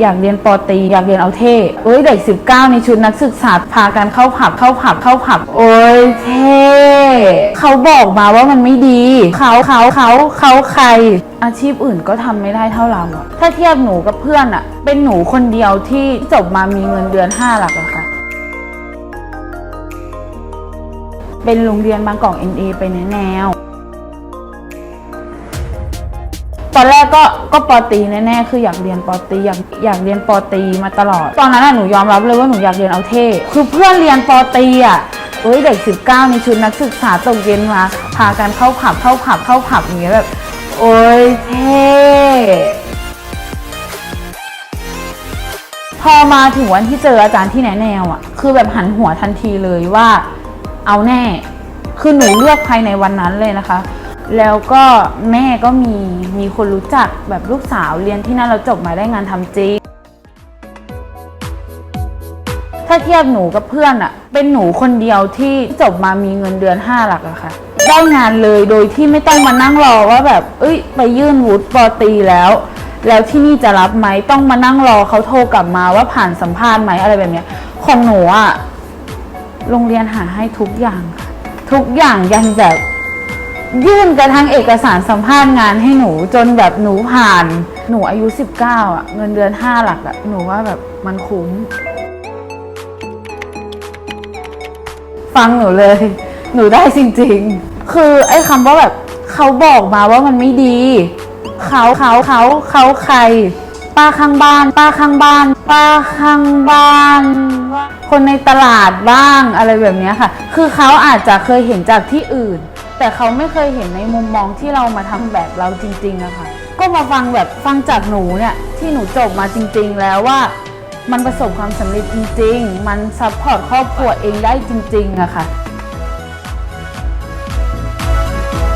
อยากเรียนปอตีอยากเรียนเอาเท่เอ้ยเด็ก 19 ในชุดนักศึกษาพากันเข้าผับเข้าผับเข้าผับ โอ้ยเท่เขาบอกมาว่ามันไม่ดี เขาเขาเขาเขาใคร อาชีพอื่นก็ทำไม่ได้เท่าเราอะถ้าเทียบหนูกับเพื่อนอะเป็นหนูคนเดียวที่จบมามีเงินเดือน 5 หลักอะค่ะเป็นโรงเรียนบางกอก NA ไปในแนว ตอนแรกก็ก็ปอตีแน่ๆคืออยากเรียนปอตีอยากอยากเรียนปอตีมาตลอด ตอนนั้นอะหนูยอมรับเลยว่าหนูอยากเรียนเอาเท่คือเพื่อนเรียนปอตีอะเอ้ยเด็ก 19 ในชุดนักศึกษาตกเย็นมาพากันเข้าผับเข้าผับเข้าผับอย่างเงี้ยแบบโอ้ยเท่พอมาถึงวันที่เจออาจารย์ที่แนะแนวอะคือแบบหันหัวทันทีเลยว่าเอาแน่ คือหนูเลือกภายในวันนั้นเลยนะคะ แล้วก็แม่ก็มีมีคนรู้จักแบบลูกสาวเรียนที่นั่นเราจบมาได้งานทำจริง ถ้าเทียบหนูกับเพื่อนอะเป็นหนูคนเดียวที่จบมามีเงินเดือน 5 หลักอะค่ะได้งานเลยโดยที่ไม่ต้องมานั่งรอว่าแบบ เอ้ย ไปยื่นวุฒิปอตีแล้ว แล้วที่นี่จะรับไหมต้องมานั่งรอเขาโทรกลับมาว่าผ่านสัมภาษณ์ไหมอะไรแบบเนี้ยของหนูอะโรงเรียนหาให้ทุกอย่าง ทุกอย่างยันแบบ ยื่นกระทั่งเอกสารสัมภาษณ์งานให้หนูจนแบบหนูผ่าน หนูอายุ 19อะเงินเดือน 5 หลักอะหนูว่าแบบมันคุ้ม ฟังหนูเลย หนูได้จริงๆ คือไอ้คำว่าแบบเขาบอกมาว่ามันไม่ดี เขาเขาเขาเขาใคร ป้าข้างบ้าน ป้าข้างบ้าน ป้าข้างบ้าน คนในตลาดบ้างอะไรแบบนี้ค่ะ คือเขาอาจจะเคยเห็นจากที่อื่น แต่เขาไม่เคยเห็นในมุมมองที่เรามาทำแบบเราจริงๆอะค่ะ ก็มาฟังแบบฟังจากหนูเนี่ยที่หนูจบมาจริง ๆ แล้วว่า มันประสบความสำเร็จจริง ๆ มันซัพพอร์ตครอบครัวเองได้จริงๆอะค่ะ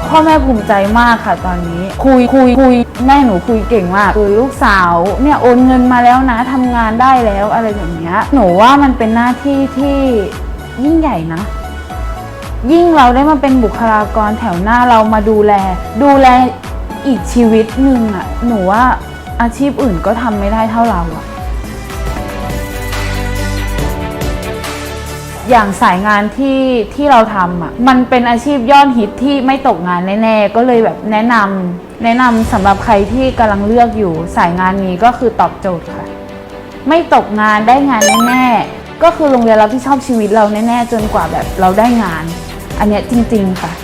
พ่อแม่ภูมิใจมากค่ะตอนนี้ คุยคุยคุยแม่หนูคุยเก่งมากคือลูกสาวเนี่ยโอนเงินมาแล้วนะทำงานได้แล้วอะไรแบบเนี้ยหนูว่ามันเป็นหน้าที่ที่ยิ่งใหญ่นะ ยิ่งเราได้มาเป็นบุคลากรแถวหน้าเรามาดูแล ดูแลอีกชีวิตหนึ่งอะหนูว่าอาชีพอื่นก็ทำไม่ได้เท่าเราอะอย่างสายงานที่ที่เราทำอะมันเป็นอาชีพยอดฮิตที่ไม่ตกงานแน่ๆ ก็เลยแบบแนะนำแนะนำสำหรับใครที่กำลังเลือกอยู่ สายงานนี้ก็คือตอบโจทย์ค่ะ ไม่ตกงานได้งานแน่ๆก็คือโรงเรียนรับผิดชอบชีวิตเราแน่ๆ จนกว่าแบบเราได้งาน อันเนี้ยจริง ๆ ค่ะ